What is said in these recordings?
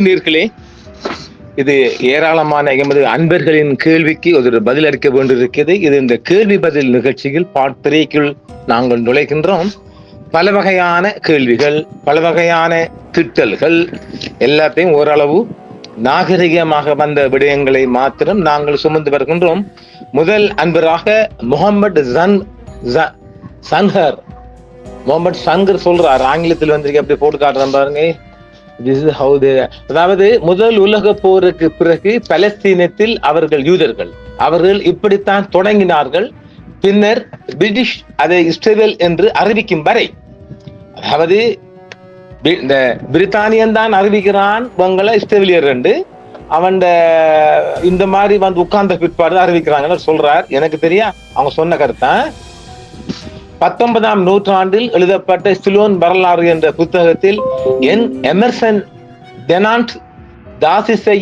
அன்பு நேர்களே இது ஏராளமான எமது அன்பர்களின் கேள்விக்கு ஒரு பதில் அளிக்க வேண்டியிருக்கிறது. இது இந்த கேள்வி பதில் நிகழ்ச்சியில் பாட்பிரைக்குள் நாங்கள் நுழைகின்றோம். பல வகையான கேள்விகள் பல வகையான திட்டல்கள் எல்லாத்தையும் ஓரளவு நாகரிகமாக வந்த விடயங்களை மாத்திரம் நாங்கள் சுமந்து வருகின்றோம். முதல் அன்பராக முகமது ஜன் சன்ஹர் முகமது சங்கர் சொல்றார். ஆங்கிலத்தில் வந்திருக்க அப்படி போட்டு காட்டுறேன் பாருங்க. திஸ் is அதாவது முதல் உலக போருக்கு பிறகு பலஸ்தீனத்தில் அவர்கள் யூதர்கள். அவர்கள் இப்படித்தான் தொடங்கினார்கள். பின்னர் பிரிட்டிஷ் அதை இஸ்ரேல் என்று அறிவிக்கும் வரை. அதாவது இந்த பிரித்தானியன் தான் அறிவிக்கிறான் உங்களை இஸ்ரேலியர் என்று. அவன் இந்த மாதிரி வந்து உட்கார்ந்த பிற்பாடு அறிவிக்கிறாங்கன்னு சொல்றார். எனக்கு தெரியா? அவங்க சொன்ன கருத்தான் பத்தொன்பதாம் நூற்றாண்டில் எழுதப்பட்ட சிலோன் வரலாறு என்ற புத்தகத்தில் என் எமர்சன் தெனாண்ட் தாசிசை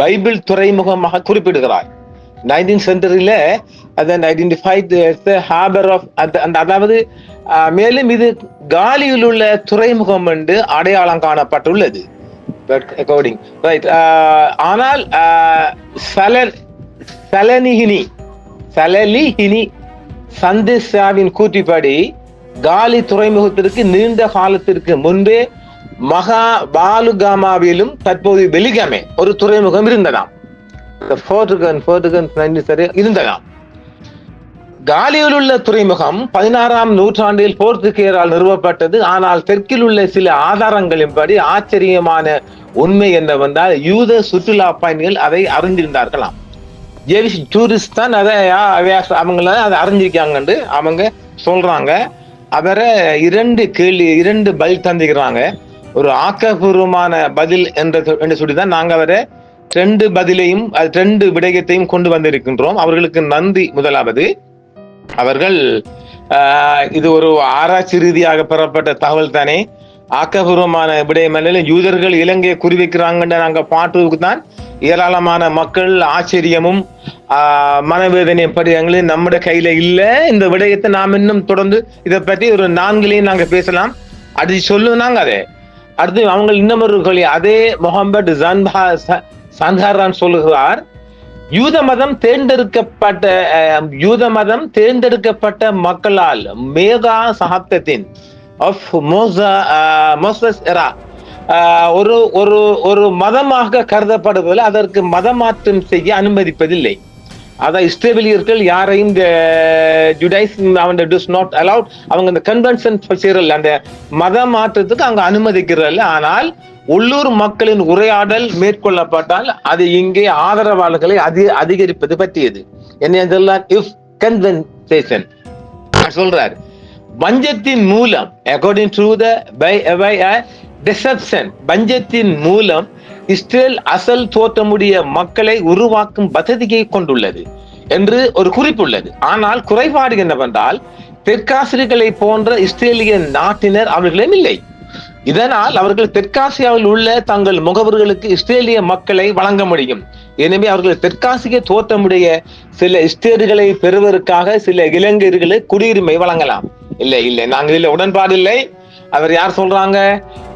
பைபிள் துறைமுகமாக குறிப்பிடுகிறார். நைன்டீன் சென்டரியில அதன் ஐடென்டிஃபைட் ஹார்பர் ஆஃப் அந்த அதாவது மேலும் இது காலியில் உள்ள துறைமுகம் என்று அடையாளம் காணப்பட்டுள்ளது. அக்கார்டிங் ரைட் ஆனால் சலன் சலனிகினி சலலிஹினி சந்தேஷாவின் கூற்றுப்படி காலி துறைமுகத்திற்கு நீண்ட காலத்திற்கு முன்பே மகா பாலுகாமாவிலும் தற்போது வெலிகமே ஒரு துறைமுகம் இருந்ததாம். இருந்ததாம். காலியில் உள்ள துறைமுகம் பதினாறாம் நூற்றாண்டில் போர்த்துகேரால் நிறுவப்பட்டது. ஆனால் தெற்கில் உள்ள சில ஆதாரங்களின்படி ஆச்சரியமான உண்மை என்னவென்றால் யூத சுற்றுலா பயணிகள் அதை அறிந்திருந்தார்களாம். ஜேவிஸ் டூரிஸ்ட் தான் அதை அவங்கள அதை அறிஞ்சிருக்காங்கன்னு அவங்க சொல்றாங்க. அவரை இரண்டு கேள்வி இரண்டு பதில் தந்துக்கிறாங்க ஒரு ஆக்கப்பூர்வமான பதில் என்ற என்று சொல்லி தான் நாங்க அவரை ரெண்டு பதிலையும் அது ரெண்டு விடயத்தையும் கொண்டு வந்திருக்கின்றோம். அவர்களுக்கு நன்றி முதலாவது. அவர்கள் ஆஹ், இது ஒரு ஆராய்ச்சி ரீதியாக பெறப்பட்ட தகவல் தானே. ஆக்கப்பூர்வமான விடயம் யூதர்கள் இலங்கையை குறிவைக்கிறாங்கன்ற நாங்கள் பாட்டுக்கு தான் ஏராளமான மக்கள் ஆச்சரியமும் மனவேதனை படிவங்களும் நம்முடைய கையில இல்லை. இந்த விடயத்தை நாம் இன்னும் தொடர்ந்து இதை பற்றி ஒரு நான்குலையும் நாங்கள் பேசலாம். அடுத்து சொல்லுனாங்க அதே. அடுத்து அவங்க இன்னமொரு அதே முகமது ஜன்பா சந்தாரான் சொல்லுகிறார் யூத மதம் தேர்ந்தெடுக்கப்பட்ட யூத மதம் தேர்ந்தெடுக்கப்பட்ட மக்களால் மேகா சகாப்தத்தின் ஆஃப் மோசா மோசஸ் எரா ஒரு ஒரு ஒரு மதமாக கருதப்படுவதில் அதற்கு மதமாற்றம் செய்ய அனுமதிப்பதில்லை. அதான் இஸ்ரேலியர்கள் யாரையும் இந்த ஜுடைஸ் அவன் டிஸ் நாட் அலவுட் அவங்க இந்த கன்வென்ஷன் செய்யறல அந்த மத மாற்றத்துக்கு அவங்க அனுமதிக்கிறதில்ல. ஆனால் உள்ளூர் மக்களின் உரையாடல் மேற்கொள்ளப்பட்டால் அது இங்கே ஆதரவாளர்களை அதி அதிகரிப்பது பற்றியது. என்ன இஃப் கன்வென்சேஷன் சொல்றாரு வஞ்சத்தின் மூலம் according to the by by deception பஞ்சத்தின் மூலம் இஸ்ரேல் அசல் தோற்றமுடைய மக்களை உருவாக்கும் வசதியை கொண்டுள்ளது என்று ஒரு குறிப்புள்ளது ஆனால் குறைபாடு என்னவென்றால் தெற்காசிரியர்களை போன்ற இஸ்ரேலிய நாட்டினர் அவர்களிடம் இல்லை. இதனால் அவர்கள் தெற்காசியாவில் உள்ள தங்கள் முகவர்களுக்கு இஸ்ரேலிய மக்களை வழங்க முடியும். எனவே அவர்கள் தெற்காசிய தோற்றமுடைய சில இஸ்ரேல்களை பெறுவதற்காக சில இளைஞர்களை குடியுரிமை வழங்கலாம். இல்லை இல்லை நாங்கள் இதில் உடன்பாடு இல்லை. அவர் யார் சொல்றாங்க?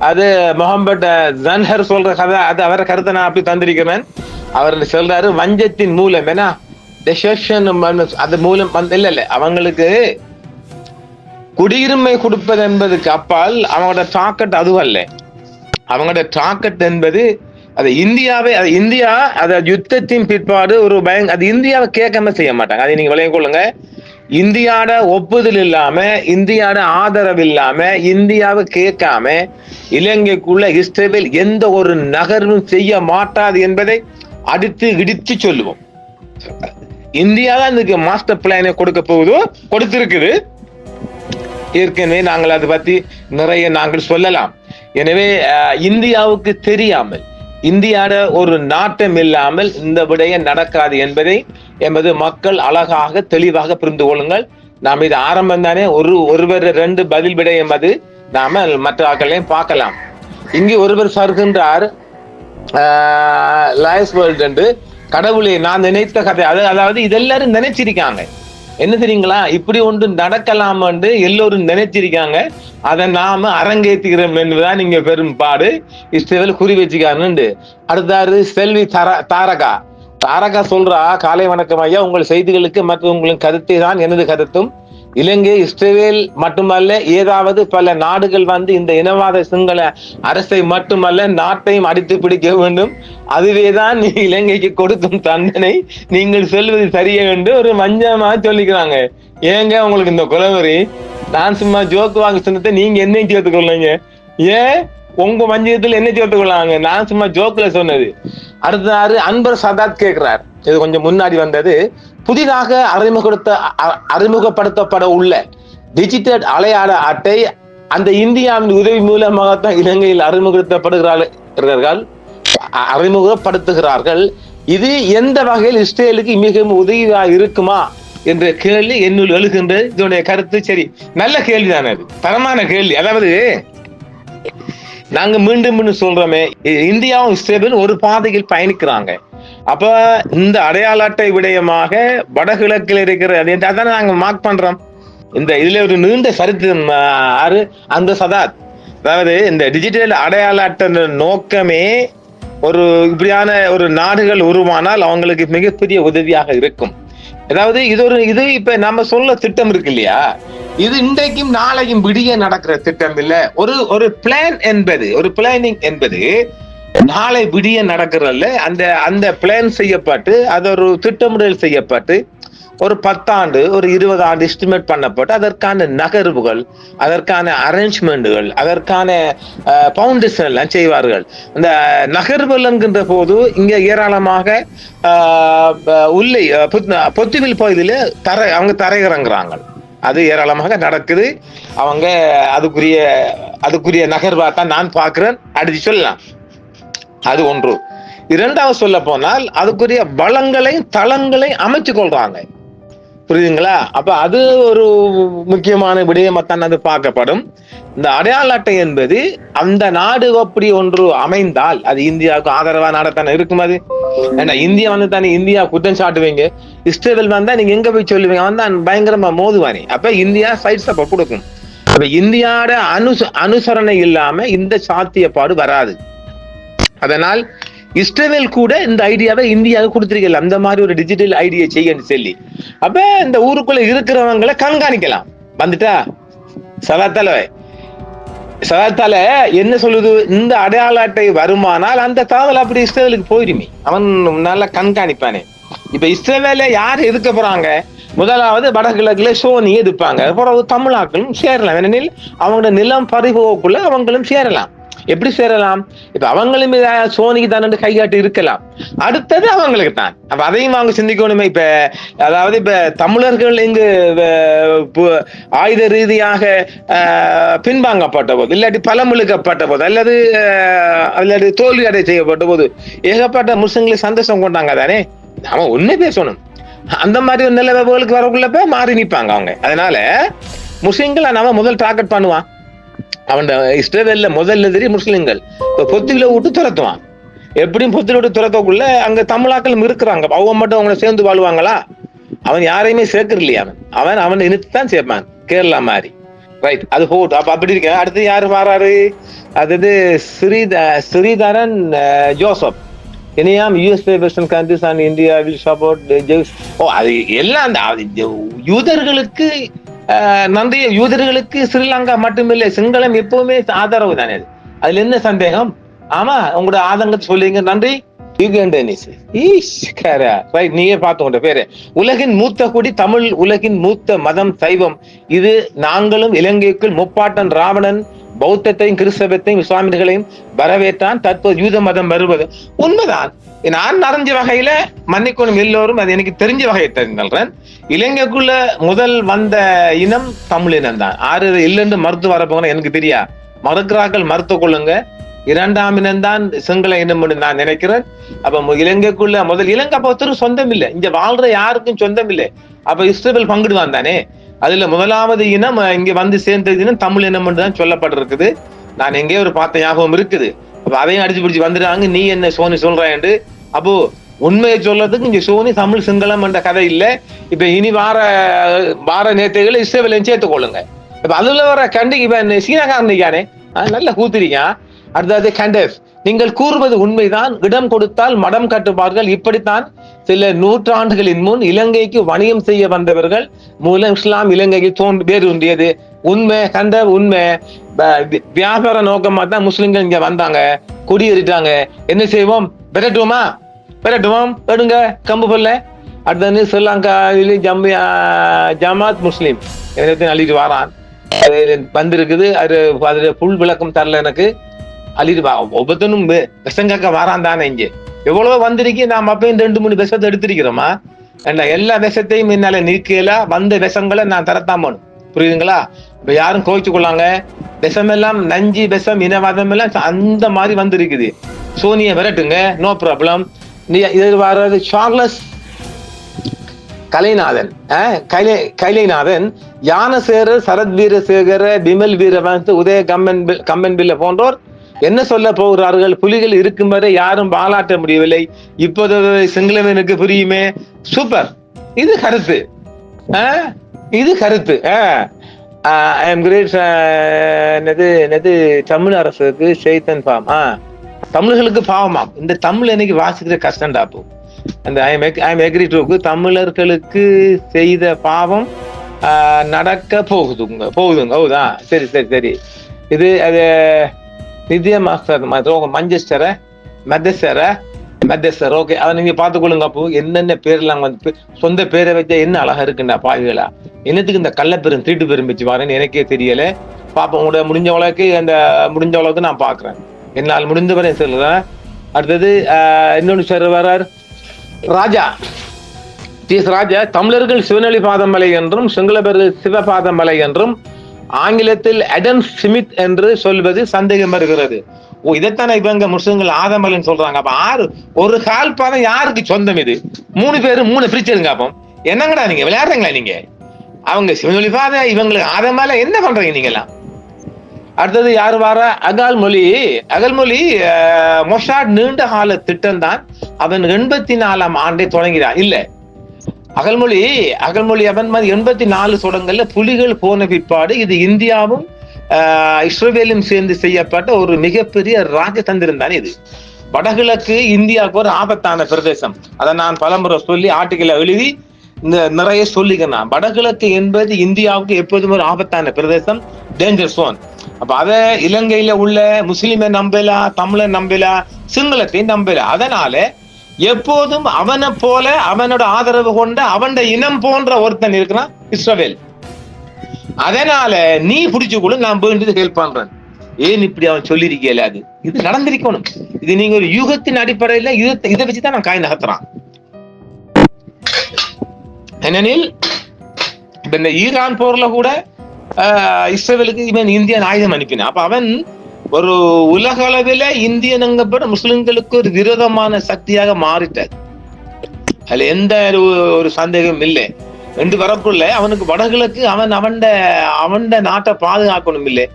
அது முகம்பட் ஜன்ஹர் சொல்ற கதை அது அவரை கருத்தை நான் அப்படி தந்திருக்கிறேன். அவர் சொல்றாரு வஞ்சத்தின் மூலம் ஏன்னா desertion அது மூலம் இல்ல இல்ல அவங்களுக்கு குடியுரிமை கொடுப்பது என்பதுக்கு அப்பால் அவங்களோட டாக்கெட் அதுவல்ல அவங்களோட டாக்கெட் என்பது அது இந்தியாவே அது இந்தியா அதை யுத்தத்தின் பிற்பாடு ஒரு பயங் அது இந்தியாவை கேட்காம செய்ய மாட்டாங்க. அதை நீங்க விளைய கொள்ளுங்க. இந்தியாட ஒப்புதல் இல்லாம இந்தியாட ஆதரவு இல்லாம இந்தியாவை கேட்காம இலங்கைக்குள்ள இஸ்ரேல் எந்த ஒரு நகர்வும் செய்ய மாட்டாது என்பதை அடித்து இடித்து சொல்லுவோம். இந்தியா தான் இதுக்கு மாஸ்டர் பிளானை கொடுக்க போகுதோ கொடுத்திருக்குது. ஏற்கனவே நாங்கள் அதை பத்தி நிறைய நாங்கள் சொல்லலாம். எனவே இந்தியாவுக்கு தெரியாமல் இந்தியாட ஒரு நாட்டம் இல்லாமல் இந்த விடயம் நடக்காது என்பதை எமது மக்கள் அழகாக தெளிவாக புரிந்து கொள்ளுங்கள். நாம் இது ஆரம்பம் தானே ஒரு ஒருவர் ரெண்டு பதில் விடயம் அது நாம மற்ற ஆக்களையும் பார்க்கலாம். இங்கே ஒருவர் சருகின்றார் லாயஸ் வேர்ல்ட் என்று. கடவுளை நான் நினைத்த கதை அதாவது இதெல்லாரும் நினைச்சிருக்காங்க. என்ன தெரியுங்களா? இப்படி ஒன்று நடக்கலாமன்னு எல்லோரும் நினைச்சிருக்காங்க. அதை நாம அரங்கேற்றுகிறோம் என்பதுதான் நீங்க பெரும் பாடு. இஸ்ரேல் குறி வச்சுக்காருன்னு அடுத்தாரு செல்வி தாரா தாரகா. தாரகா சொல்றா காலை வணக்கம் ஐயா. உங்கள் செய்திகளுக்கு மற்றும் உங்களின் கருத்தை தான் எனது கருத்தும். இலங்கை இஸ்ரேல் மட்டுமல்ல ஏதாவது பல நாடுகள் வந்து இந்த இனவாத சிங்கள அரசை மட்டுமல்ல நாட்டையும் அடித்து பிடிக்க வேண்டும். அதுவேதான் நீ இலங்கைக்கு கொடுக்கும் தண்டனை. நீங்கள் சொல்வது சரியே என்று ஒரு மஞ்சமா சொல்லிக்கிறாங்க. ஏங்க உங்களுக்கு இந்த குலவரி நான் சும்மா ஜோக்கு வாங்க சொன்னதை நீங்க என்னையும் சேர்த்துக்கொள்ளுங்க ஏன்? உங்க மஞ்சத்தில் என்ன சேர்த்துக்கொள்ளாங்க நான் சும்மா ஜோக்ல சொன்னது. அடுத்ததாரு அன்பர் சதாத் கேட்கிறார் இது கொஞ்சம் முன்னாடி வந்தது. புதிதாக அறிமுகப்படுத்த அறிமுகப்படுத்தப்பட உள்ள டிஜிட்டல் அலையாள அட்டை அந்த இந்தியாவின் உதவி மூலமாகத்தான் இலங்கையில் அறிமுகப்படுத்தப்படுகிறார்கள் அறிமுகப்படுத்துகிறார்கள். இது எந்த வகையில் இஸ்ரேலுக்கு மிகவும் உதவியாக இருக்குமா என்ற கேள்வி என்னுள் எழுகின்றது. இதனுடைய கருத்து சரி. நல்ல கேள்விதானே அது தரமான கேள்வி. அதாவது நாங்க மீண்டும் சொல்றோமே இந்தியாவும் இஸ்ரேலும் ஒரு பாதையில் பயணிக்கிறாங்க. அப்ப இந்த அடையாள அட்டை விடயமாக வடகிழக்கில் இருக்கிற அதான் நாங்க மார்க் பண்றோம். இந்த இதுல ஒரு நீண்ட சரித்திரம் ஆறு அந்த சதாத். அதாவது இந்த டிஜிட்டல் அடையாள அட்டை நோக்கமே ஒரு இப்படியான ஒரு நாடுகள் உருவானால் அவங்களுக்கு மிகப்பெரிய உதவியாக இருக்கும். அதாவது இது ஒரு இது இப்ப நம்ம சொல்ல திட்டம் இருக்கு இல்லையா? இது இன்றைக்கும் நாளையும் விடிய நடக்கிற திட்டம் இல்ல. ஒரு ஒரு பிளான் என்பது ஒரு பிளானிங் என்பது நாளை விடிய நடக்கிறல்ல. அந்த அந்த பிளான் செய்யப்பட்டு அது ஒரு திட்டமிடல் செய்யப்பட்டு ஒரு பத்தாண்டு ஒரு இருபது ஆண்டு எஸ்டிமேட் பண்ணப்பட்டு அதற்கான நகர்வுகள் அதற்கான அரேஞ்ச்மெண்ட்டுகள் அதற்கான பவுண்டேஷன் எல்லாம் செய்வார்கள். இந்த நகர்வுகள் என்கின்ற போது இங்க ஏராளமாக ஆஹ், உள்ளே புத்- பொத்துவில் பகுதியில தரை அவங்க தரையிறங்குறாங்க. அது ஏராளமாக நடக்குது. அவங்க அதுக்குரிய அதுக்குரிய நகர்வாக தான் நான் பார்க்குறேன். அடிச்சு சொல்லலாம். அது ஒன்று. இரண்டாவது சொல்ல போனால் அதுக்குரிய வளங்களையும் தளங்களையும் அமைச்சு கொள்றாங்க. புரியுதுங்களா? அப்ப அது ஒரு முக்கியமான விடயமாத்தான் அது பார்க்கப்படும். இந்த அடையாள அட்டை என்பது அந்த நாடு அப்படி ஒன்று அமைந்தால் அது இந்தியாவுக்கு ஆதரவா நாடத்தானே இருக்கும் அது? ஏன்னா இந்தியா வந்து தானே இந்தியா குற்றம் சாட்டுவீங்க. இஸ்ரேல் வந்தா நீங்க எங்க போய் சொல்லுவீங்க? அவன் தான் பயங்கரமா மோதுவானே. அப்ப இந்தியா சைட்ஸ் அப்ப கொடுக்கும். அப்ப இந்தியாவோட அனுச அனுசரணை இல்லாம இந்த சாத்தியப்பாடு வராது. அதனால் இஸ்ரேல் கூட இந்த ஐடியாவை இந்தியாவுக்கு கொடுத்துருக்கல. அந்த மாதிரி ஒரு டிஜிட்டல் ஐடியா செய்யன்னு சொல்லி. அப்ப இந்த ஊருக்குள்ள இருக்கிறவங்களை கண்காணிக்கலாம். வந்துட்டா? சதாத்தல சதாத்தால என்ன சொல்லுது? இந்த அடையாள அட்டை வருமானால் அந்த தகவல் அப்படி இஸ்ரேலுக்கு போயிருமே. அவன் நல்லா கண்காணிப்பானே. இப்ப இஸ்ரேல யார் எதுக்க போறாங்க? முதலாவது வடகிழக்குல சோனி எதிர்ப்பாங்க. அப்புறம் தமிழாக்களும் சேரலாம். ஏனெனில் அவங்களோட நிலம் பறிபோக்குள்ள அவங்களும் சேரலாம். எப்படி சேரலாம்? இப்ப அவங்களும் சோனிக்கு தான் கைகாட்டி இருக்கலாம். அடுத்தது அவங்களுக்கு தான். அப்ப அதையும் அவங்க சிந்திக்கணுமே. இப்ப அதாவது இப்ப தமிழர்கள் இங்கு பு- ஆயுத ரீதியாக பின்வாங்கப்பட்ட போது இல்லாட்டி பலமுழுக்கப்பட்ட போது அல்லது அல்லது தோல்வி அடை செய்யப்பட்ட போது ஏகப்பட்ட முஸ்லிம்களை சந்தோஷம் கொண்டாங்க தானே? நாம உண்மை பேசணும். அந்த மாதிரி ஒரு நிலவுகளுக்கு வரக்குள்ளப்ப மாறி நிற்பாங்க அவங்க. அதனால முஸ்லிம்களை நாம முதல் டார்கெட் பண்ணுவான் அவன் இஸ்ரேவேல்ல முதல்ல எதிரி முஸ்லிம்கள். இப்போ பொத்தில விட்டு துரத்துவான். எப்படியும் பொத்தில விட்டு துரத்தக்குள்ள அங்க தமிழாக்கள் இருக்கிறாங்க. அவன் மட்டும் அவங்கள சேர்ந்து வாழ்வாங்களா? அவன் யாரையுமே சேர்க்கற இல்லையா அவன். அவன் அவன் இனத்தை தான் சேர்ப்பான். கேரளா மாதிரி. ரைட் அது போட்டு. அப்ப அப்படி இருக்க. அடுத்து யாரு வராரு அது ஸ்ரீத Sreedharan Joseph. இனியாம் USA western countries and India will support ஓ அது எல்லாம் அந்த அது யூதர்களுக்கு நந்திய யூதர்களுக்கு ஸ்ரீலங்கா மட்டுமில்லை சிங்களம் எப்பவுமே ஆதரவு தானே அதுல என்ன சந்தேகம்? ஆமா உங்களோட ஆதங்கத்தை சொல்லுங்க நன்றி. யுகண்டனிஸ் ரைட் நீயே பார்த்து உங்க பேரு. உலகின் மூத்த குடி தமிழ் உலகின் மூத்த மதம் சைவம். இது நாங்களும் இலங்கைக்குள் முப்பாட்டன் ராவணன் பௌத்தத்தையும் கிறிஸ்தவத்தையும் இஸ்லாமியர்களையும் வரவேற்றான். தற்போது யூத மதம் வருவது. உண்மைதான். நான் அறிஞ்ச வகையில மன்னிக்கணும் எல்லோரும். அது எனக்கு தெரிஞ்ச வகையை தெரிஞ்சுறேன் இலங்கைக்குள்ள முதல் வந்த இனம் தமிழ் இனம் தான் ஆறு இல்லைன்னு மறுத்து வரப்போன எனக்கு தெரியா. மறுக்கிறார்கள் மறுத்து கொள்ளுங்க. இரண்டாம் இனம்தான் சிங்கள இனம் என்று நான் நினைக்கிறேன். அப்ப இலங்கைக்குள்ள முதல் இலங்கை பொறுத்தரும் சொந்தம் இல்லை இங்க வாழ்ற யாருக்கும் சொந்தம் இல்லை அப்ப இஸ்ரேல் பங்கிடுவான் தானே? அதுல முதலாவது இனம் இங்க வந்து சேர்ந்தது இனம் தமிழ் இனம் என்று தான் சொல்லப்பட்டிருக்குது. நான் எங்கேயோ ஒரு பார்த்த ஞாபகம் இருக்குது. அப்ப அதையும் அடிச்சு பிடிச்சு வந்துடுறாங்க. நீ என்ன சோனி சொல்றேன் அப்போ உண்மையை சொல்றதுக்கு இங்க சோனி தமிழ் சிங்களம் என்ற கதை இல்லை. இப்ப இனி வார வார நேத்தைகளை இஸ்ரேலையும் சேர்த்துக் கொள்ளுங்க. இப்ப அதுல வர கண்டி இப்ப சீனாக்காரன் நிக்கானே நல்ல கூத்திரிக்கான். அடுத்தது கண்டேஃப் நீங்கள் கூறுவது உண்மைதான். இடம் கொடுத்தால் மடம் கட்டுவார்கள். இப்படித்தான் சில நூற்றாண்டுகளின் முன் இலங்கைக்கு வணிகம் செய்ய வந்தவர்கள் மூலம் இஸ்லாம் இலங்கைக்கு தோன்றி வேரூன்றியது. உண்மை கண்ட உண்மை. வியாபார நோக்கமா தான் முஸ்லிம்கள் இங்க வந்தாங்க. குடியேறிட்டாங்க. என்ன செய்வோம்? விரட்டுவோமா? விரட்டுவோம். எடுங்க கம்பு பொல்ல. அடுத்தது ஸ்ரீலங்காவிலே ஜம்மி ஜமாத் முஸ்லீம். எனக்கு அள்ளிட்டு வாரான். அது வந்திருக்குது. அது அதில் புல் விளக்கம் தரல எனக்கு. அள்ளிட்டு ஒவ்வொருத்தனும் விஷம் கேட்க வாரான் தானே இங்கே. எவ்வளவோ வந்திருக்கி நாம் அப்பயும் ரெண்டு மூணு விஷத்தை எடுத்திருக்கிறோமா? என்ன எல்லா விஷத்தையும் என்னால நிற்கல வந்த விஷங்களை நான் தரத்தான் போகணும் புரியுதுங்களா? இப்ப யாரும் கோவிச்சு கொள்ளாங்க விஷம் எல்லாம் நஞ்சு விஷம் இனவாதம் எல்லாம் அந்த மாதிரி வந்திருக்குது. சோனியை விரட்டுங்க நோ ப்ராப்ளம் நீ இது வர்றது சார்லஸ் கலைநாதன் கலை கைலை கைலைநாதன் யானசேரர் சரத் வீரசேகர விமல் வீரவன் உதய கம்மன் கம்மன் பில்ல போன்றோர் என்ன சொல்ல போகிறார்கள்? புலிகள் இருக்கும் வரை யாரும் பாலாட்ட முடியவில்லை. இப்போது சிங்களவனுக்கு புரியுமே? சூப்பர். இது கருத்து. இது கருத்து. ஐ என்னது என்னது தமிழ் அரசுக்கு செய்தன் பாவம். ஆ. தமிழர்களுக்கு பாவமாம். இந்த தமிழ் இன்னைக்கு வாசிக்கிற கஷ்டம் அப்போ. அந்த ஐ எம் எக்ரி டூக்கு தமிழர்களுக்கு செய்த பாவம் நடக்க போகுதுங்க. போகுதுங்க. ஹவுதா சரி சரி சரி. இது அது நிதிய மாஸ்டர் மஞ்சஸ்டரை மெதசரை மெதஸ்டர் ஓகே அதை நீங்க பார்த்துக்கொள்ளுங்க அப்போ. என்னென்ன பேர்லாம் வந்து சொந்த பேரை வச்சா என்ன அழகா இருக்குண்டா பாவிகளா என்னத்துக்கு இந்த கள்ளப்பெரும் தீட்டு பெரும் வச்சு வரேன்னு எனக்கே தெரியல. பாப்பா உங்களோட முடிஞ்ச அளவுக்கு அந்த முடிஞ்ச அளவுக்கு நான் பாக்குறேன் என்னால் முடிந்தவரை சொல்றேன் அடுத்தது இன்னொன்று சார் வர்றார் ராஜா. டி எஸ் ராஜா. தமிழர்கள் சிவனொளி பாதமலை என்றும் சிங்களபர்கள் சிவபாதமலை என்றும் ஆங்கிலத்தில் அடன் ஸ்மித் என்று சொல்வது சந்தேகம் வருகிறது. ஓ இதைத்தானே இவங்க முஸ்லிம்கள் ஆதமலைன்னு சொல்றாங்க. அப்ப ஆறு ஒரு கால் பாதம் யாருக்கு சொந்தம் இது? மூணு பேரு மூணு பிரிச்சிருங்க அப்போ. என்னங்கடா நீங்க? விளையாடுறீங்களா நீங்க? அவங்க சிவனொளி பாதம் இவங்களுக்கு ஆதமலை என்ன பண்றீங்க நீங்கெல்லாம்? அடுத்தது யார் வார? அகால் மொழி. அகல் மொழி மொஷாட் நீண்ட கால திட்டம் தான் அவன் எண்பத்தி நாலாம் ஆண்டை தொடங்கிறான் இல்லை அகல்மொழி அகல்மொழி அவன் மாதிரி எண்பத்தி நாலு தொடங்கல்ல புலிகள் போன பிற்பாடு இது இந்தியாவும் இஸ்ரேலும் சேர்ந்து செய்யப்பட்ட ஒரு மிகப்பெரிய ராஜதந்திரம் தானே இது. வடகிழக்கு இந்தியாவுக்கு ஒரு ஆபத்தான பிரதேசம். அதை நான் பலமுறை சொல்லி ஆர்டிக்கல எழுதி நிறைய சொல்லிக்கிறேன் வடகிழக்கு என்பது இந்தியாவுக்கு எப்போதும் ஒரு ஆபத்தான பிரதேசம் டேஞ்சர் சோன் அப்ப அத இலங்கையில உள்ள முஸ்லிமை நம்பலா தமிழை நம்பலா சிங்களத்தையும் நம்பலா. அதனால எப்போதும் அவனை போல அவனோட ஆதரவு கொண்ட அவன் இனம் போன்ற ஒருத்தன் இருக்கிறான் இஸ்ரவேல். அதனால நீ பிடிச்சு கூட நான் வேண்டியது ஹெல்ப் பண்றேன். ஏன் இப்படி அவன் சொல்லியிருக்கல அது? இது நடந்திருக்கணும். இது நீங்க ஒரு யூகத்தின் அடிப்படையில இதை இதை வச்சுதான் நான் காய் நகர்த்துறான். ஏனெனில் இப்ப இந்த ஈரான் போர்ல கூட ஆஹ், இஸ்ரேலுக்கு இவன் இந்தியன் ஆயுதம் அனுப்பினான். அப்ப அவன் ஒரு உலக அளவில் இந்திய நங்கப்பட முஸ்லிம்களுக்கு ஒரு விரோதமான சக்தியாக மாறிட்டார். அதுல எந்த ஒரு- ஒரு சந்தேகம் இல்லை. ரெண்டு வரக்குள்ள அவனுக்கு வடகிழக்கு அவன் அவன் அவன் நாட்டை பாதுகாக்கணும் இல்லை.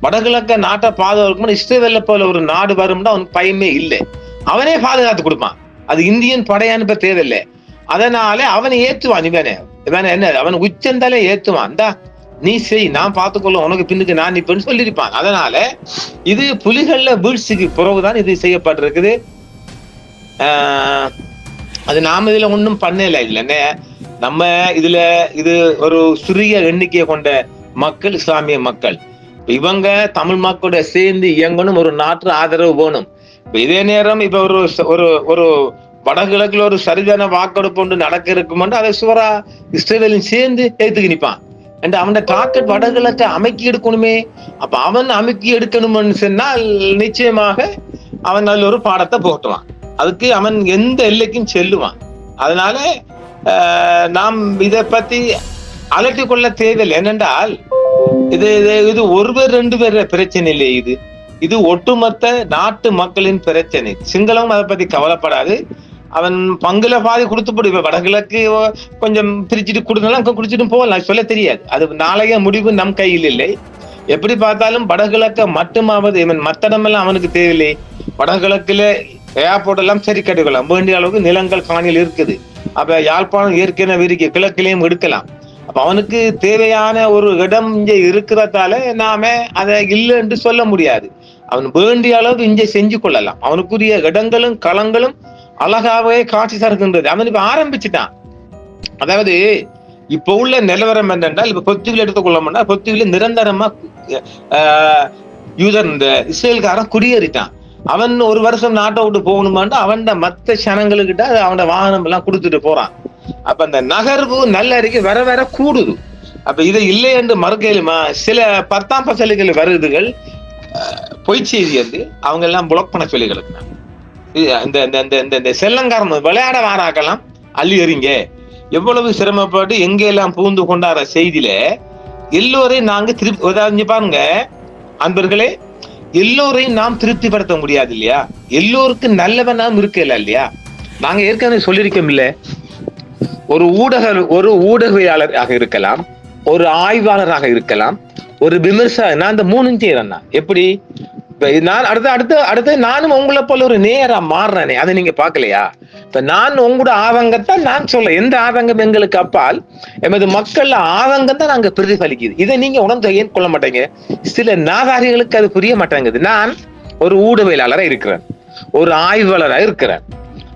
வடகிழக்க நாட்டை பாதுகாக்கணும் இஸ்ரேவேல போல ஒரு நாடு வரும்னா அவனுக்கு பயமே இல்லை. அவனே பாதுகாத்து கொடுப்பான். அது இந்தியன் படை அனுப்ப தேவையில்லை. அதனால அவனை ஏத்துவான் இவனே. இவன் என்ன அவன் உச்சந்தாலே ஏத்துவான் இந்தா நீ செய் நான் பார்த்துக்கொள்ள உனக்கு பின்னுக்கு நான் நிற்பேன்னு சொல்லியிருப்பான். அதனால இது புலிகள்ல வீழ்ச்சிக்கு பிறகுதான் இது செய்யப்பட்டிருக்குது. ஆஹ் அது நாம இதுல ஒன்றும் பண்ணல இல்லைன்னு நம்ம இதுல இது ஒரு சிறிய எண்ணிக்கையை கொண்ட மக்கள் இஸ்லாமிய மக்கள். இவங்க தமிழ் மக்களோட சேர்ந்து இயங்கணும் ஒரு நாட்டு ஆதரவு வேணும். இதே நேரம் இப்ப ஒரு ஒரு ஒரு வடகிழக்குல ஒரு சரிதான வாக்கெடுப்பு ஒன்று நடக்க இருக்குமென்று அதை சுவரா இஸ்ரேலின் சேர்ந்து ஏத்துக்கு நிப்பான். And அவன டார்கெட் வடகிழக்க அமைக்கி எடுக்கணுமே. அப்ப அவன் அமைக்கி எடுக்கணும்னு சொன்னால் நிச்சயமாக அவன் நல்ல ஒரு பாடத்தை போட்டுவான். அதுக்கு அவன் எந்த எல்லைக்கும் செல்லுவான். அதனால ஆஹ், நாம் இதை பத்தி அலட்டி கொள்ள தேவையில்லை. என்னென்றால் இது இது இது ஒருவர் ரெண்டு பேர் பிரச்சனை இல்லை இது. இது ஒட்டுமொத்த நாட்டு மக்களின் பிரச்சனை. சிங்களம் அதை பத்தி கவலைப்படாது. அவன் பங்குல பாதி கொடுத்து இப்ப வடகிழக்கு கொஞ்சம் பிரிச்சுட்டு கொடுக்கலாம் குடிச்சிட்டு போகலாம். சொல்ல தெரியாது. அது நாளைய முடிவு நம் கையில் இல்லை. எப்படி பார்த்தாலும் வடகிழக்க மட்டுமாவது இவன் மத்தடமெல்லாம் அவனுக்கு தேவையில்லை. வடகிழக்குல ஏர்போர்ட் எல்லாம் சரி கட்டிக்கலாம். வேண்டிய அளவுக்கு நிலங்கள் காணியில் இருக்குது. அப்ப யாழ்ப்பாணம் ஏற்கனவே இருக்கு கிழக்கிலையும் எடுக்கலாம். அப்ப அவனுக்கு தேவையான ஒரு இடம் இங்கே இருக்கிறதால நாம அதை இல்லை என்று சொல்ல முடியாது. அவன் வேண்டிய அளவு இங்கே செஞ்சு கொள்ளலாம். அவனுக்குரிய இடங்களும் களங்களும் அழகாகவே காட்சி தருகின்றது. அவன் இப்ப ஆரம்பிச்சுட்டான். அதாவது இப்ப உள்ள நிலவரம் என்னென்றால் இப்ப பொத்துவில் எடுத்துக்கொள்ளோம்னா பொத்துவில் நிரந்தரமா யூதர் இந்த இஸ்ரேல்காரன் குடியேறிட்டான். அவன் ஒரு வருஷம் நாட்டை விட்டு போகணுமான்னு அவன் மத்த சனங்களுக்கிட்ட அவனோட வாகனம் எல்லாம் கொடுத்துட்டு போறான். அப்ப அந்த நகர்வு நல்ல அறிக்கை வர வர கூடுது. அப்ப இதை இல்லை என்று மறுக்கலுமா சில பத்தாம் பசலிகள் வருதுகள் பொய்ச்செய்தி வந்து அவங்க எல்லாம் புலக் பண்ண சொல்லி கிடக்குறாங்க. இந்த இந்த இந்த இந்த இந்த செல்லங்காரம் விளையாட வாராக்கெல்லாம் அள்ளி எறிங்க. எவ்வளவு சிரமப்பட்டு எங்கெல்லாம் பூந்து கொண்டாடுற செய்தியில எல்லோரையும் நாங்க திருப்தி அதாவது பாருங்க. அன்பர்களே எல்லோரையும் நாம் திருப்திப்படுத்த முடியாது இல்லையா? எல்லோருக்கும் நல்லவன் நாம் இருக்கல இல்லையா? நாங்க ஏற்கனவே சொல்லியிருக்கோம் இல்ல. ஒரு ஊடக ஒரு ஊடகவியாளராக இருக்கலாம் ஒரு ஆய்வாளராக இருக்கலாம் ஒரு விமர்சா நான் இந்த மூணு செய்யறேன்னா எப்படி? நான் அடுத்து அடுத்து அடுத்து நானும் உங்களை போல ஒரு நேரா மாறுறேனே. அதை நீங்க பார்க்கலையா? இப்ப நான் உங்களோட ஆதங்கத்தை நான் சொல்ல எந்த ஆதங்கம் எங்களுக்கு அப்பால் எமது மக்கள் ஆதங்கம் தான் நாங்க பிரதிபலிக்குது. இதை நீங்க உணர்ந்து ஏன் கொள்ள மாட்டேங்க? சில நாதாரிகளுக்கு அது புரிய மாட்டேங்குது. நான் ஒரு ஊடகவியலாளராக இருக்கிறேன். ஒரு ஆய்வாளராக இருக்கிறேன்.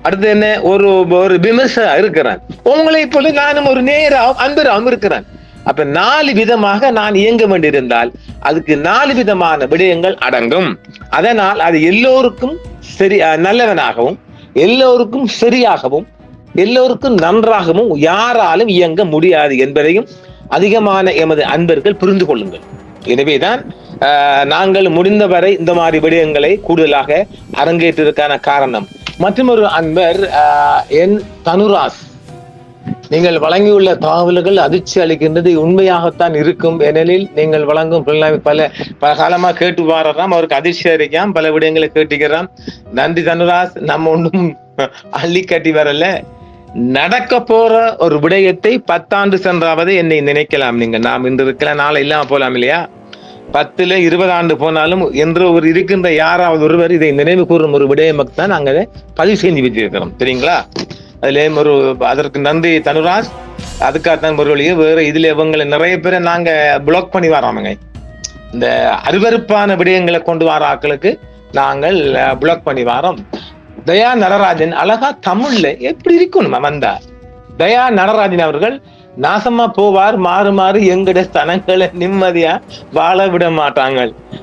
அடுத்து என்ன? ஒரு ஒரு விமர்சகா இருக்கிறேன். உங்களை போல நானும் ஒரு நேரா அன்பராகவும் இருக்கிறேன். அப்ப நாலு விதமாக நான் இயங்க வேண்டியிருந்தால் அதுக்கு நாலு விதமான விடயங்கள் அடங்கும். அதனால் அது எல்லோருக்கும் சரி நல்லவனாகவும் எல்லோருக்கும் சரியாகவும் எல்லோருக்கும் நன்றாகவும் யாராலும் இயங்க முடியாது என்பதையும் அதிகமான எமது அன்பர்கள் புரிந்து கொள்ளுங்கள். எனவேதான் நாங்கள் முடிந்தவரை இந்த மாதிரி விடயங்களை கூடுதலாக அரங்கேற்றதற்கான காரணம். மற்றொரு அன்பர் என் தனுராஸ். நீங்கள் வழங்கியுள்ள தகவல்கள் அதிர்ச்சி அளிக்கின்றது உண்மையாகத்தான் இருக்கும். ஏனெனில் நீங்கள் வழங்கும் பல பல காலமா கேட்டு வாரறாம். அவருக்கு அதிர்ச்சி அளிக்காம். பல விடயங்களை கேட்டுக்கிறான் நன்றி தனுராஸ் நம்ம ஒன்றும் அள்ளி கட்டி வரல. நடக்க போற ஒரு விடயத்தை பத்தாண்டு சென்றாவது என்னை நினைக்கலாம் நீங்க நாம் இன்று இருக்கலாம் நாளை இல்லாம போலாம் இல்லையா? பத்துல இருபது ஆண்டு போனாலும் என்று ஒரு இருக்கின்ற யாராவது ஒருவர் இதை நினைவு கூறும் ஒரு விடயமாக தான் நாங்கள் பதிவு செஞ்சு வச்சிருக்கிறோம் சரிங்களா அதுல ஒரு அதற்கு நந்தி தனுராஜ் அதுக்காகத்தான் ஒரு வேற இதுல இவங்களை நிறைய பேரை நாங்க பிளாக் பண்ணி வராமங்க இந்த அருவருப்பான விடயங்களை கொண்டு வர ஆட்களுக்கு நாங்கள் பிளாக் பண்ணி வரோம் தயா நடராஜன் அழகா தமிழ்ல எப்படி இருக்கணும் வந்தா தயா நடராஜன் அவர்கள் நாசமா போவார் மாறு மாறு எங்கட ஸ்தனங்களை நிம்மதியா வாழ விட மாட்டாங்க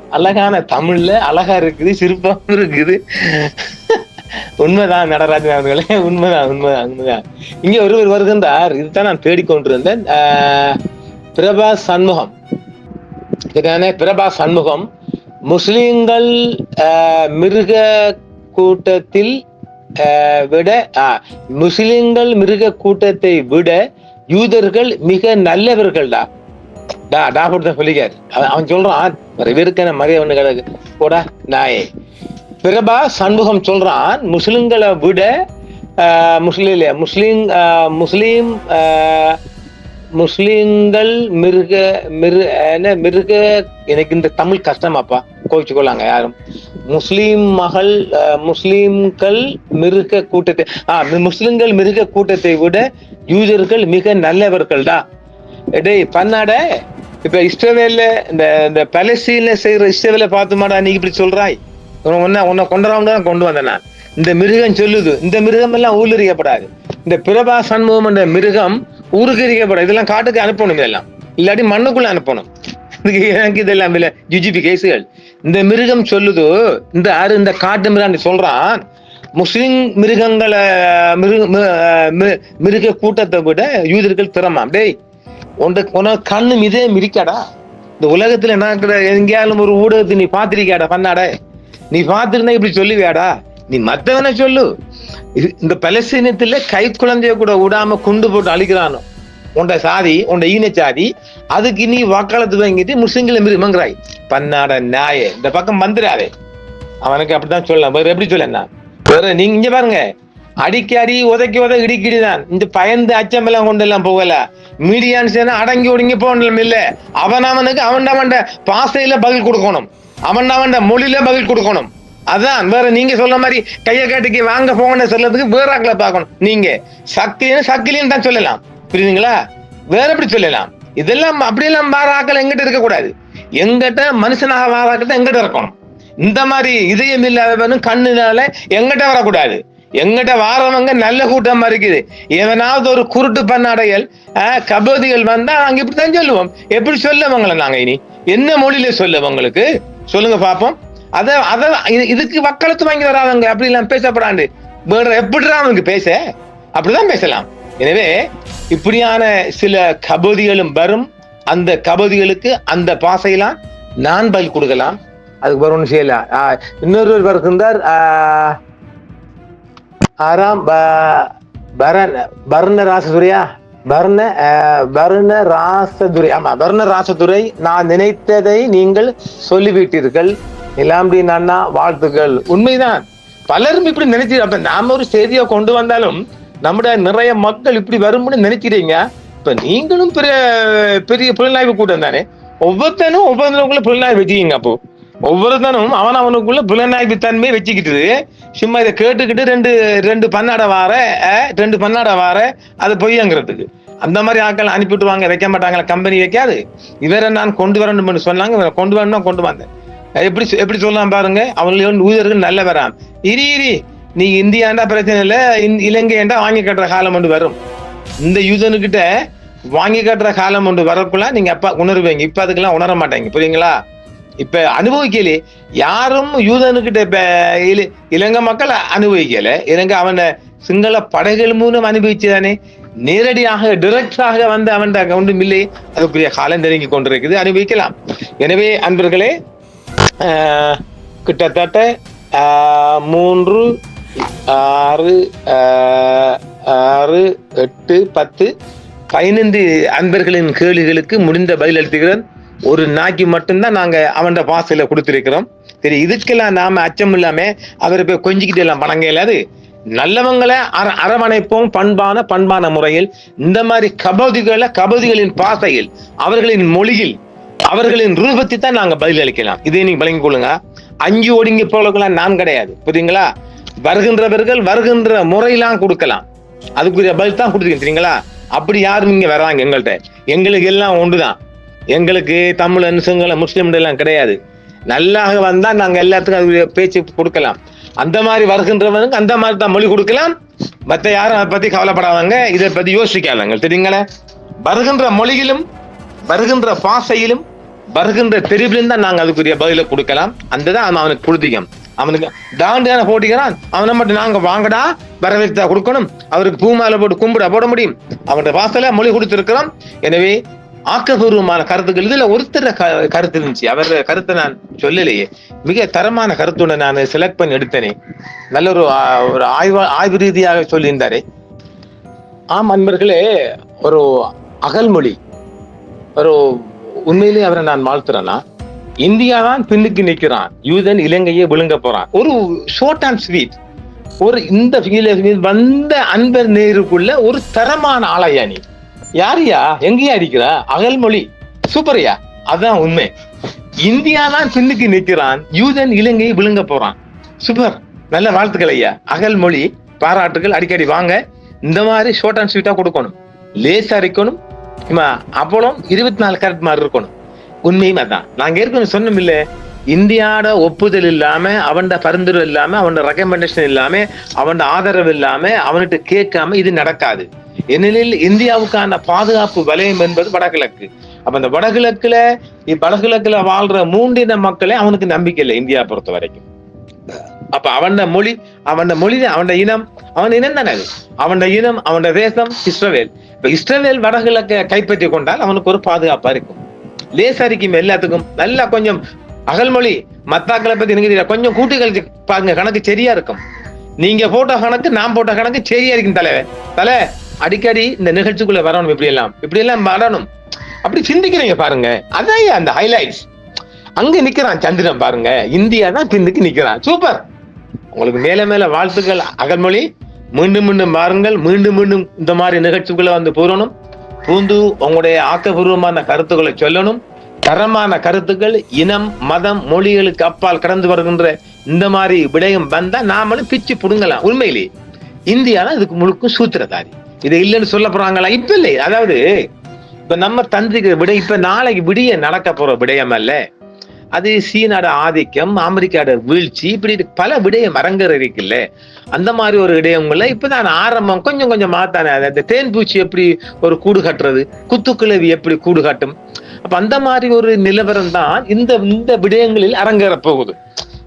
அழகான தமிழ்ல அழகா இருக்குது சிற்பம் இருக்குது. உண்மைதான் நடராஜன் அவர்களே உண்மைதான் உண்மைதான் உண்மைதான். இங்க ஒருவர் வருகின்றார். இதுதான் நான் தேடிக்கொண்டிருந்தேன் ஆஹ், பிரபா சண்முகம். சரிதானே பிரபா சண்முகம். முஸ்லிம்கள் ஆஹ், மிருக கூட்டத்தில் ஆஹ், விட ஆஹ், முஸ்லிம்கள் மிருக கூட்டத்தை விட யூதர்கள் மிக நல்லவர்கள்டா டா. டா போட்டு சொல்லிக்காரு அவன் அவன் சொல்றான் இவருக்கான மரியாதை ஒண்ணு கிடக்கு போடா நாயே. பிரபா சண்முகம் சொல்றான் முஸ்லிம்களை விட முஸ்லீம் முஸ்லீம் முஸ்லீம் முஸ்லீம்கள் மிருக மிரு என்ன மிருக எனக்கு இந்த தமிழ் கஷ்டமாப்பா கோவிச்சுக்கொள்ளாங்க யாரும். முஸ்லீம் மகள் முஸ்லீம்கள் மிருக கூட்டத்தை ஆ முஸ்லிம்கள் மிருக கூட்டத்தை விட யூதர்கள் மிக நல்லவர்கள்டா. டேய் பண்ணாட இப்ப இஸ்ரவேல்ல இந்த இந்த பலஸ்தீன்ல செய்யற இஸ்ரவேல பார்த்துமாடா நீ இப்படி சொல்றாய்? உன்னை உன்னை உன்னை தான் கொண்டு வந்தேன் நான். இந்த மிருகம் சொல்லுது. இந்த மிருகம் எல்லாம் ஊருரிக்கப்படாது இந்த பிரபா சண்முகம் என்ற மிருகம் ஊருக்கரிக்கப்படாது இதெல்லாம் காட்டுக்கு அனுப்பணும் இதெல்லாம். இல்லாட்டி மண்ணுக்குள்ள அனுப்பணும். எனக்கு இதெல்லாம் இல்ல. ஜிஜிபி கேஸுகள். இந்த மிருகம் சொல்லுது இந்த ஆறு இந்த காட்டு மிருகம் சொல்றான். முஸ்லிம் மிருகங்களை மிருக மி- மிருக கூட்டத்தை விட யூதர்கள் திறமாம். டேய் உனக்கு உனக்கு கண்ணு மீதே மிரிக்காடா இந்த உலகத்துல நடக்கிற எங்கேயாலும் ஒரு ஊடகத்தை நீ பார்த்திருக்கியாடா? பண்ணாடா நீ பார்த்துருந்தா இப்படி சொல்லுவியாடா? நீ மத்தவன சொல்லு. இது- இந்த பலஸ்தீனத்துல கை குழந்தைய கூட விடாம குண்டு போட்டு அழிக்கிறானோ? உண்ட சாதி உண்ட ஈன சாதி அதுக்கு நீ வாக்காளத்து வாங்கிட்டு முஸ்லிம்களை மிருமங்கிறாய் பன்னாட நாய. இந்த பக்கம் வந்துடாதே அவனுக்கு அப்படித்தான் சொல்லலாம். வேற எப்படி சொல்ல வேற நீங்க இங்க பாருங்க. அடிக்கடி உதைக்கி உதை இடிக்கிடிதான் இந்த பயந்து அச்சம் எல்லாம் கொண்டு எல்லாம் போகல. மீடியான்ஸ் அடங்கி ஒடுங்கி போகணும் இல்ல அவன் அவனுக்கு அவன் அவன் பாசையில பதில் கொடுக்கணும். அவன் அவன் மொழியில பதில் கொடுக்கணும். அதான் வேற நீங்க சொல்ற மாதிரி கையை காட்டிக்கு வாங்க போங்கன்னு சொல்றதுக்கு வேற ஆக்களை பார்க்கணும். நீங்க சக்தியும் சக்கிலியும் தான் சொல்லலாம். புரியுதுங்களா? வேற எப்படி சொல்லலாம்? இதெல்லாம் அப்படியெல்லாம் வேற ஆக்கள் எங்கிட்ட இருக்கக்கூடாது. எங்கிட்ட மனுஷனாக வார ஆக்கள் எங்கிட்ட இருக்கணும். இந்த மாதிரி இதயம் இல்லாதவனும் கண்ணுனால எங்கிட்ட வரக்கூடாது. எங்கிட்ட வாரவங்க நல்ல கூட்டமா இருக்குது. எவனாவது ஒரு குருட்டு பண்ணாடைகள் கபதிகள் கபோதிகள் வந்தா நாங்க இப்படித்தான் சொல்லுவோம். எப்படி சொல்லுவங்கள நாங்க இனி? என்ன மொழியில சொல்லுவங்களுக்கு சொல்லுங்க பாப்போம். அத அத இது- இதுக்கு வக்கலத்து வாங்கி வராதவங்க அப்படி எல்லாம் பேசப்படாண்டு. வேற எப்படிடா அவனுக்கு பேச? அப்படிதான் பேசலாம். எனவே இப்படியான சில கபோதிகளும் வரும். அந்த கபோதிகளுக்கு அந்த பாசையெல்லாம் நான் பதில் கொடுக்கலாம். அதுக்கு வேற ஒன்றும் செய்யலாம் ஆஹ், இன்னொருவர் வருகின்றார். ஆஹ், ஆறாம் ப- பரண பர்ண வர்ண வர்ண ராசதுரை ஆமா வர்ண ராசதுரை நான் நினைத்ததை நீங்கள் சொல்லிவிட்டீர்கள். இலாம்டி அண்ணா வாழ்த்துக்கள். உண்மைதான். பலரும் இப்படி நினைச்சு அப்ப நாம ஒரு செய்தியை கொண்டு வந்தாலும் நம்முடைய நிறைய மக்கள் இப்படி வரும்னு நினைக்கிறீங்க. இப்ப நீங்களும் பெரிய பெரிய புலனாய்வு கூட்டம் தானே? ஒவ்வொருத்தனும் ஒவ்வொருத்தனுக்குள்ள புலனாய்வு வச்சுக்கீங்க அப்போ. ஒவ்வொருத்தனும் அவன் அவனுக்குள்ள புலனாய்வு தன்மையை வச்சுக்கிட்டு சும்மா இதை கேட்டுக்கிட்டு ரெண்டு ரெண்டு பன்னாடை வார ரெண்டு பன்னாடை வார அது பொய்யங்கிறதுக்கு. அந்த மாதிரி ஆட்கள் அனுப்பிவிட்டுவாங்க வைக்க மாட்டாங்களா கம்பெனி வைக்காது. இவரை நான் கொண்டு வரணும்னு சொன்னாங்க இவரை கொண்டு வரணும்னா கொண்டு வந்தேன். எப்படி சொ- எப்படி சொல்லலாம் பாருங்க அவங்களோட ஊழியர்கள் நல்ல வராம் இரி இரி நீ இந்தியாண்டா பிரச்சனை இல்லை இந்- இலங்கையாண்டா வாங்கி கட்டுற காலம் ஒன்று வரும். இந்த யூசனுக்கிட்ட வாங்கி கட்டுற காலம் ஒன்று வரக்குள்ள நீங்க அப்பா உணர்வீங்க. இப்ப அதுக்கெல்லாம் உணர மாட்டாங்க புரியுங்களா? இப்ப அனுபவிக்கலே யாரும் யூதனுக்கிட்ட இப்ப இலங்கை மக்கள் அனுபவிக்கல. இலங்கை அவனை சிங்கள படைகள் மூலம் அனுபவிச்சுதானே. நேரடியாக டிரெக்டாக வந்து அவன் ஒன்றும் இல்லை. அதுக்குரிய காலம் நெருங்கி கொண்டிருக்குது. அனுபவிக்கலாம். எனவே அன்பர்களே கிட்டத்தட்ட மூன்று ஆறு ஆறு எட்டு பத்து பதினைந்து அன்பர்களின் கேள்விகளுக்கு முடிந்த பதில் அளித்துகிறேன் ஒரு நாய்க்கு மட்டும்தான் நாங்க அவன் பாசையில கொடுத்திருக்கிறோம். சரி இதுக்கெல்லாம் நாம அச்சம் இல்லாம அவரை போய் கொஞ்சிக்கிட்டு எல்லாம் வணங்க இல்லாது நல்லவங்களை அர அரவணைப்போம் பண்பான பண்பான முறையில். இந்த மாதிரி கபதிகளை கபோதிகளின் பாசையில் அவர்களின் மொழியில் அவர்களின் ரூபத்தை தான் நாங்க பதில் அளிக்கலாம். இதை நீங்க விளங்கிக் கொள்ளுங்க. அஞ்சு ஒடுங்கி போலக்கெல்லாம் நான் கிடையாது. புரியுங்களா வருகின்றவர்கள் வருகின்ற முறையெல்லாம் கொடுக்கலாம். அதுக்குரிய பதில் தான் கொடுத்துருக்கீங்க சரிங்களா அப்படி யாரும் இங்க வராங்க எங்கள்கிட்ட எங்களுக்கு எல்லாம் ஒன்றுதான். எங்களுக்கு தமிழன் சிங்களம் முஸ்லீம் எல்லாம் கிடையாது. நல்லாக வந்தா நாங்க எல்லாத்துக்கும் அதுக்குரிய பேச்சு கொடுக்கலாம். அந்த மாதிரி வருகின்றவனுக்கு அந்த மாதிரி தான் மொழி கொடுக்கலாம். மற்ற யாரும் அதை பத்தி கவலைப்படாதாங்க இதை பத்தி யோசிக்காதாங்க தெரியுங்களே? வருகின்ற மொழியிலும் வருகின்ற பாசையிலும் வருகின்ற தெரிவிலும் தான் நாங்க அதுக்குரிய பதில கொடுக்கலாம். அந்த தான் அவன் அவனுக்கு கொடுத்திக்கம் அவனுக்கு தாண்டியான போட்டிக்கிறான் அவனை மட்டும் நாங்க வாங்கடா வரவேற்று கொடுக்கணும். அவருக்கு பூமாலை போட்டு கும்பிட போட முடியும். அவனுடைய வாசல மொழி கொடுத்திருக்கிறோம். எனவே ஆக்கபூர்வமான கருத்துக்கள். இதுல ஒருத்தர க- கருத்து இருந்துச்சு. அவர் கருத்தை நான் சொல்லலையே. மிக தரமான கருத்துடன் நான் செலக்ட் பண்ணி எடுத்தேனே. நல்ல ஒரு ஒரு ஆய்வு ஆய்வு ரீதியாக சொல்லியிருந்தாரே. ஆம் அன்பர்களே ஒரு அகல்மொழி ஒரு உண்மையிலேயே அவரை நான் வாழ்த்துறேன்னா இந்தியா தான் பின்னுக்கு நிற்கிறான். யூதன் இலங்கையை விழுங்க போறான். ஒரு ஷோர்ட் அண்ட் ஸ்வீட் ஒரு இந்த வந்த அன்பர் நேருக்குள்ள ஒரு தரமான ஆலயா நீ? யாரியா? எங்கேயா இருக்கிறா? அகல்மொழி சூப்பர்யா. அதான் உண்மை. இந்தியா தான் பின்னுக்கு நிற்கிறான் யூதன் இலங்கை விழுங்க போறான். சூப்பர். நல்ல வாழ்த்துக்கள் ஐயா. அகல் மொழி பாராட்டுகள். அடிக்கடி வாங்க. இந்த மாதிரி ஷார்ட் அண்ட் ஸ்வீட்டா கொடுக்கணும். லேசா இருக்கணும். அப்பளம் இருபத்தி நாலு கரெக்ட் மாதிரி இருக்கணும். உண்மையும் அதான். நாங்க ஏற்கனவே சொன்னோம் இல்ல. இந்தியாவோட ஒப்புதல் இல்லாம அவன்ட பரிந்துரை இல்லாம அவனோட ரெக்கமெண்டேஷன் இல்லாம அவனோட ஆதரவு இல்லாம அவன்கிட்ட கேட்காம இது நடக்காது. ஏனெனில் இந்தியாவுக்கான பாதுகாப்பு வலயம் என்பது வடகிழக்கு. அப்ப அந்த வடகிழக்குல வடகிழக்குல வாழ்ற மூன்றின மக்களே அவனுக்கு நம்பிக்கை இல்லை இந்தியா பொறுத்த வரைக்கும். அப்ப அவன மொழி அவன மொழி அவன இனம் அவன் இனம் தானே அவன இனம் அவன தேசம் இஸ்ரவேல். இப்ப இஸ்ரவேல் வடகிழக்க கைப்பற்றி கொண்டால் அவனுக்கு ஒரு பாதுகாப்பா இருக்கும். லேசா இருக்கும் எல்லாத்துக்கும். நல்லா கொஞ்சம் அகல்மொழி மத்தாக்களை பத்தி நீங்க கொஞ்சம் கூட்டி கழிச்சு பாருங்க கணக்கு சரியா இருக்கும். நீங்க போட்ட கணக்கு நான் போட்ட கணக்கு சரியா இருக்கும் தலை தலை அடிக்கடி இந்த நிகழ்ச்சிக்குள்ள வரணும் இப்படி எல்லாம் இப்படி எல்லாம் வரணும். அப்படி சிந்திக்கிறீங்க பாருங்க. அதான் அந்த ஹைலைட்ஸ் அங்க நிக்கிறான் சந்திரன் பாருங்க. இந்தியா தான் பின்னுக்கு நிக்கிறான். சூப்பர். உங்களுக்கு மேல மேல வாழ்த்துக்கள் அகல்மொழி. மீண்டும் மீண்டும் பாருங்கள் மீண்டும் மீண்டும் இந்த மாதிரி நிகழ்ச்சிக்குள்ள வந்து போறணும் பூந்து உங்களுடைய ஆக்கப்பூர்வமான கருத்துக்களை சொல்லணும். தரமான கருத்துக்கள் இனம் மதம் மொழிகளுக்கு அப்பால் கடந்து வருகின்ற இந்த மாதிரி விடயம் வந்தா நாமளும் பிச்சு புடுங்கலாம். உண்மையிலே. இந்தியா தான் இதுக்கு முழுக்க சூத்திரதாரி. இது இல்லைன்னு சொல்ல போறாங்களா? இப்ப இல்லை. அதாவது இப்ப நம்ம தந்திரிக்கிற விட இப்ப நாளைக்கு விடிய நடக்க போற விடயம் அல்ல. அது சீனாட ஆதிக்கம் அமெரிக்காட வீழ்ச்சி இப்படி பல விடயம் அரங்கர் இருக்குல்ல. அந்த மாதிரி ஒரு விடயங்கள்ல இப்பதான் ஆரம்பம். கொஞ்சம் கொஞ்சம் மாத்தானே அந்த தேன் பூச்சி எப்படி ஒரு கூடு கட்டுறது? குத்துக்கிழவி எப்படி கூடு கட்டும்? அப்ப அந்த மாதிரி ஒரு நிலவரம் தான் இந்த இந்த விடயங்களில் அரங்கேற போகுது.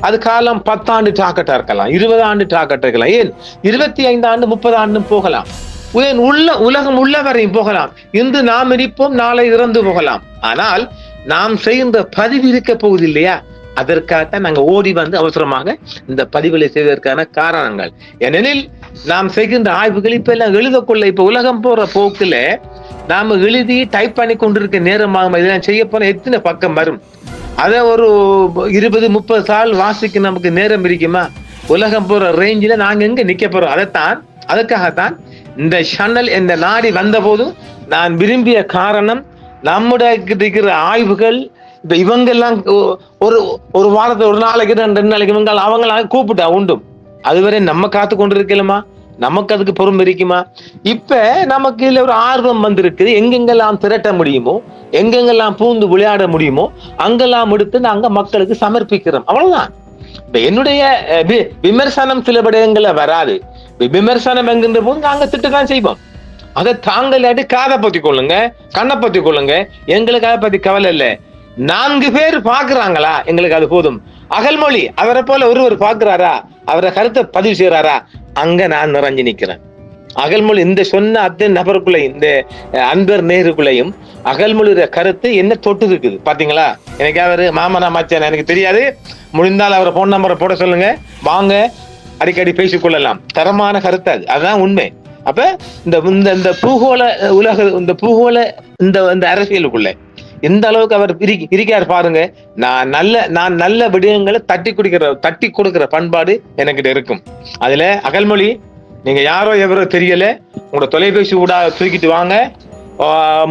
அது காலம் பத்தாண்டு டாக்கெட்டா இருக்கலாம். இருபது ஆண்டு டாக்கெட்டா இருக்கலாம். ஏன்? இருபத்தி ஐந்து ஆண்டு முப்பது ஆண்டு போகலாம். உன் உள்ள உலகம் உள்ளவரையும் போகலாம். இன்று நாம் இருப்போம் நாளை இறந்து போகலாம். ஆனால் நாம் செய்கின்ற பதிவு இருக்க போகுது இல்லையா அதற்காகத்தான் நாங்கள் ஓடி வந்து அவசரமாக இந்த பதிவுகளை செய்வதற்கான காரணங்கள். ஏனெனில் நாம் செய்கின்ற ஆய்வுகள் இப்ப எல்லாம் எழுதக்குள்ள இப்ப உலகம் போற போக்குல நாம எழுதி டைப் பண்ணி கொண்டிருக்க நேரமாக இதெல்லாம் செய்ய போன எத்தனை பக்கம் வரும்? அதை ஒரு இருபது முப்பது சால் வாசிக்க நமக்கு நேரம் இருக்குமா உலகம் போற ரேஞ்சில நாங்க எங்க நிக்க போறோம்? அதைத்தான் அதுக்காகத்தான் இந்த சேனல் இந்த நாடி வந்தபோதும் நான் விரும்பிய காரணம் நம்முடைய கிட்ட இருக்கிற ஆய்வுகள் இப்ப இவங்க எல்லாம் ஒரு ஒரு வாரத்தை ஒரு நாளைக்கு ரெண்டு ரெண்டு நாளைக்கு இவங்க அவங்களாம் கூப்பிட்டா உண்டும். அதுவரை நம்ம காத்து கொண்டு இருக்கலாமா நமக்கு அதுக்கு பொறுமை இருக்குமா? இப்ப நமக்கு இதுல ஒரு ஆர்வம் வந்திருக்குது. எங்கெங்கெல்லாம் திரட்ட முடியுமோ எங்கெங்கெல்லாம் பூந்து விளையாட முடியுமோ அங்கெல்லாம் எடுத்து நாங்க மக்களுக்கு சமர்ப்பிக்கிறோம். அவ்வளவுதான். இப்ப என்னுடைய வி- விமர்சனம் சில விடயங்கள்ல வராது. விமர்சனம் என்கின்ற போது நாங்க திட்டுதான் செய்வோம். அதை தாங்கலாட்டி காதை பத்தி கொள்ளுங்க கண்ணை பத்தி கொள்ளுங்க எங்களுக்கு அதை பத்தி கவலை இல்லை. நான்கு பேர் பாக்குறாங்களா எங்களுக்கு அது போதும். அகல்மொழி அவரை போல ஒருவர் பாக்குறாரா அவரை கருத்தை பதிவு செய்யறாரா அங்க நான் நிறைஞ்சு நிக்கிறேன் அகல்மொழி இந்த சொன்ன அத்தனை நபருக்குள்ளையும் இந்த அன்பர் நேருக்குள்ளையும் அகல்மொழியோட கருத்து என்ன தொட்டு இருக்குது பாத்தீங்களா? எனக்கு அவரு மாமனா மச்சான் எனக்கு தெரியாது. முடிந்தால் அவரை போன் நம்பரை போட சொல்லுங்க. வாங்க அடிக்கடி பேசிக்கொள்ளலாம் தரமான கருத்து அது. அதுதான் உண்மை. அப்ப இந்த இந்த இந்த பூகோள உலக இந்த பூகோள இந்த இந்த அரசியலுக்குள்ள எந்த அளவுக்கு அவர் இருக்கார் பாருங்க. நான் நல்ல நான் நல்ல விடயங்களை தட்டி குடிக்கிற தட்டி கொடுக்கிற பண்பாடு எனக்கிட்ட இருக்கும். அதுல அகல்மொழி நீங்க யாரோ எவரோ தெரியல உங்களோட தொலைபேசி ஊடா தூக்கிட்டு வாங்க.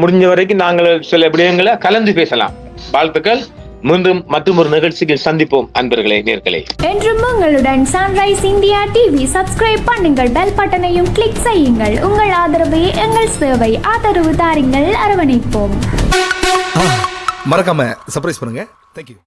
முடிஞ்ச வரைக்கும் நாங்கள் சில விடயங்களை கலந்து பேசலாம். வாழ்த்துக்கள். மீண்டும் மற்றும் ஒரு நிகழ்ச்சியில் சந்திப்போம் அன்பர்களே நேர்களே. என்றும் உங்களுடன் சன்ரைஸ் இந்தியா டிவி சப்ஸ்கிரைப் பண்ணுங்கள் பெல் பட்டனையும் கிளிக் செய்யுங்கள். உங்கள் ஆதரவே எங்கள் சேவை ஆதரவு தாருங்கள். அரவணைப்போம். மறக்காம சர்ப்ரைஸ் பண்ணுங்க. தேங்க்யூ